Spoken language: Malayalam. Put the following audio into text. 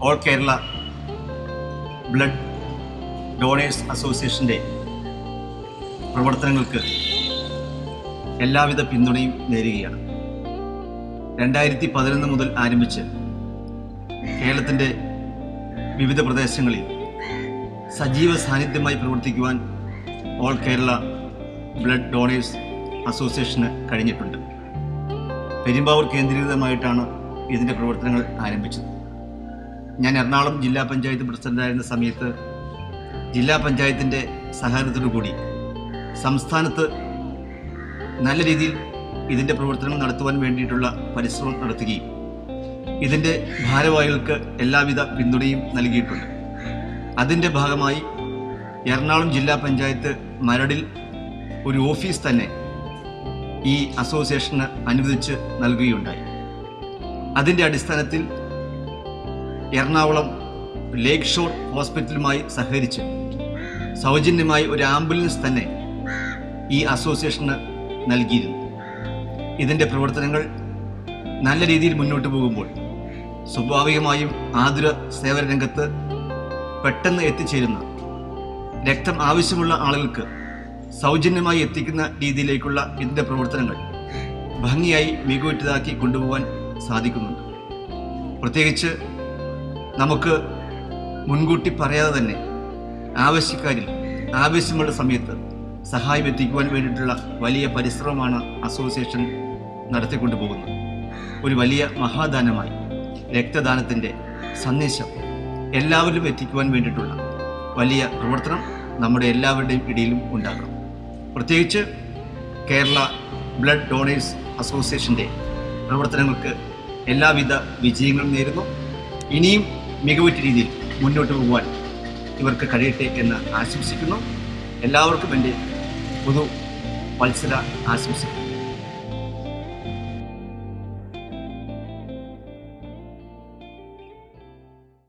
ഓൾ കേരള ബ്ലഡ് ഡോണേഴ്സ് അസോസിയേഷന്റെ പ്രവർത്തനങ്ങൾക്ക് എല്ലാവിധ പിന്തുണയും നേരുകയാണ്. രണ്ടായിരത്തി പതിനൊന്ന് മുതൽ ആരംഭിച്ച് കേരളത്തിന്റെ വിവിധ പ്രദേശങ്ങളിൽ സജീവ സാന്നിധ്യമായി പ്രവർത്തിക്കുവാൻ ഓൾ കേരള ബ്ലഡ് ഡോണേഴ്സ് അസോസിയേഷന് കഴിഞ്ഞിട്ടുണ്ട്. പെരുമ്പാവൂർ കേന്ദ്രീകൃതമായിട്ടാണ് ഇതിന്റെ പ്രവർത്തനങ്ങൾ ആരംഭിച്ചത്. ഞാൻ എറണാകുളം ജില്ലാ പഞ്ചായത്ത് പ്രസിഡന്റായിരുന്ന സമയത്ത് ജില്ലാ പഞ്ചായത്തിന്റെ സഹകരണത്തോടു കൂടി സംസ്ഥാനത്ത് നല്ല രീതിയിൽ ഇതിന്റെ പ്രവർത്തനം നടത്തുവാൻ വേണ്ടിയിട്ടുള്ള പരിശ്രമം നടത്തുകയും ഇതിന്റെ ഭാരവാഹികൾക്ക് എല്ലാവിധ പിന്തുണയും നൽകിയിട്ടുണ്ട്. അതിന്റെ ഭാഗമായി എറണാകുളം ജില്ലാ പഞ്ചായത്ത് മരടിൽ ഒരു ഓഫീസ് തന്നെ ഈ അസോസിയേഷന് അനുവദിച്ച് നൽകുകയുണ്ടായി. അതിന്റെ അടിസ്ഥാനത്തിൽ എറണാകുളം ലേക്ക് ഷോർ ഹോസ്പിറ്റലുമായി സഹകരിച്ച് സൗജന്യമായി ഒരു ആംബുലൻസ് തന്നെ ഈ അസോസിയേഷന് നൽകിയിരുന്നു. ഇതിന്റെ പ്രവർത്തനങ്ങൾ നല്ല രീതിയിൽ മുന്നോട്ട് പോകുമ്പോൾ സ്വാഭാവികമായും ആതുര സേവന രംഗത്ത് പെട്ടെന്ന് എത്തിച്ചേരുന്ന രക്തം ആവശ്യമുള്ള ആളുകൾക്ക് സൗജന്യമായി എത്തിക്കുന്ന രീതിയിലേക്കുള്ള ഇതിന്റെ പ്രവർത്തനങ്ങൾ ഭംഗിയായി മികവുറ്റതാക്കി കൊണ്ടുപോകാൻ സാധിക്കുന്നുണ്ട്. പ്രത്യേകിച്ച് നമുക്ക് മുൻകൂട്ടി പറയാതെ തന്നെ ആവശ്യക്കാരിൽ ആവശ്യമുള്ള സമയത്ത് സഹായം എത്തിക്കുവാൻ വേണ്ടിയിട്ടുള്ള വലിയ പരിശ്രമമാണ് അസോസിയേഷൻ നടത്തിക്കൊണ്ടു പോകുന്നത് ഒരു വലിയ മഹാദാനമായി രക്തദാനത്തിന്റെ സന്ദേശം എല്ലാവരിലും എത്തിക്കുവാൻ വേണ്ടിയിട്ടുള്ള വലിയ പ്രവർത്തനം നമ്മുടെ എല്ലാവരുടെയും ഇടയിലും ഉണ്ടാകണം. പ്രത്യേകിച്ച് കേരള ബ്ലഡ് ഡോണേഴ്സ് അസോസിയേഷന്റെ പ്രവർത്തനങ്ങൾക്ക് എല്ലാവിധ വിജയങ്ങളും നേരുന്നു. ഇനിയും മികവുറ്റ രീതിയിൽ മുന്നോട്ട് പോകുവാൻ ഇവർക്ക് കഴിയട്ടെ എന്ന് ആശംസിക്കുന്നു. എല്ലാവർക്കും എന്റെ പുതു വത്സര ആശംസിക്കുന്നു